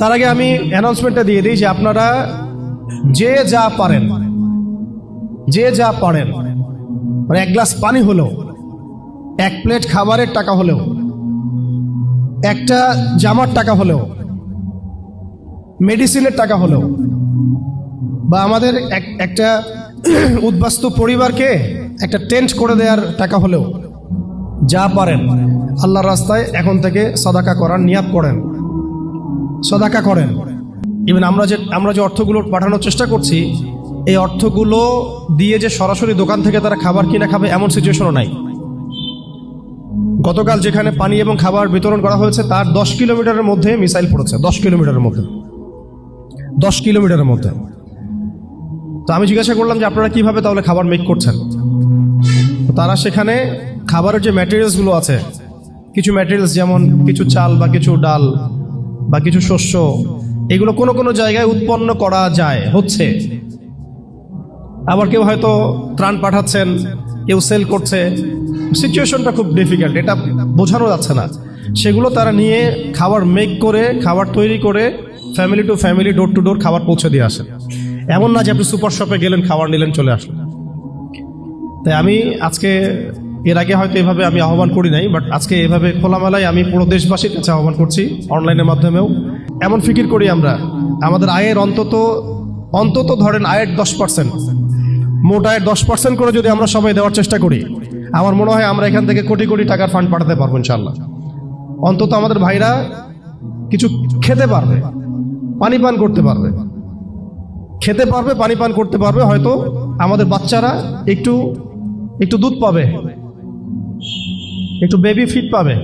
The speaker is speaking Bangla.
তার আগে আমি অ্যানাউন্সমেন্টটা দিয়ে দিই যে আপনারা যে যা পারেন, যে যা পারেন মানে এক গ্লাস পানি হলেও, এক প্লেট খাবারের টাকা হলেও, একটা জামার টাকা হলেও, মেডিসিনের টাকা হলেও, বা আমাদের এক- একটা উদ্বাস্তু পরিবারকে একটা টেন্ট করে দেওয়ার টাকা হলেও, যা পারেন, আল্লাহর রাস্তায় এখন থেকে সদাকা করার নিয়াত করেন। সদাকা করেন। ইভেন আমরা যে আমরা যে অর্থগুলো পাঠানোর চেষ্টা করছি, এই অর্থগুলো দিয়ে যে সরাসরি দোকান থেকে তারা খাবার কিনে খাবে এমন সিচুয়েশনও নাই। গতকাল যেখানে পানি এবং খাবার বিতরণ করা হয়েছে, তার দশ কিলোমিটারের মধ্যে মিসাইল পড়েছে। দশ কিলোমিটারের মধ্যে। দশ কিলোমিটারের মধ্যে। তো আমি জিজ্ঞাসা করলাম যে আপনারা কীভাবে তাহলে খাবার মেক করছেন? তারা সেখানে খাবারের যে ম্যাটেরিয়ালসগুলো আছে, কিছু ম্যাটেরিয়ালস যেমন কিছু চাল বা কিছু ডাল বা কিছু শস্য, এগুলো কোনো কোনো জায়গায় উৎপন্ন করা যায়, হচ্ছে। আবার কেউ হয়তো ত্রাণ পাঠাচ্ছেন, কেউ সেল করছে। সিচুয়েশনটা খুব ডিফিকাল্ট এটা বোঝানো যাচ্ছে না। সেগুলো তারা নিয়ে খাবার মেক করে, খাবার তৈরি করে family to family door to door খাবার পৌঁছে দিয়ে আসেন। এমন না যে আপনি সুপার শপে গেলেন, খাবার নিলেন, চলে আসলেন। তাই আমি আজকে এর আগে হয়তো এভাবে আমি আহ্বান করি নাই বাট আজকে এভাবে খোলামেলায় আমি পুরো দেশবাসীর কাছে আহ্বান করছি অনলাইনের মাধ্যমেও। এমন ফিকির করি আমরা, আমাদের আয়ের অন্তত অন্তত ধরেন আয়ের দশ পার্সেন্ট মোট আয়ের দশ পার্সেন্ট করে যদি আমরা সবাই দেওয়ার চেষ্টা করি, আমার মনে হয় আমরা এখান থেকে কোটি কোটি টাকার ফান্ড পাঠাতে পারব ইনশাল্লাহ অন্তত আমাদের ভাইরা কিছু খেতে পারবে, পানি পান করতে পারবে। খেতে পারবে, পানি পান করতে পারবে, হয়তো আমাদের বাচ্চারা একটু একটু দুধ পাবে। একটু বেবি ফিট পাবে।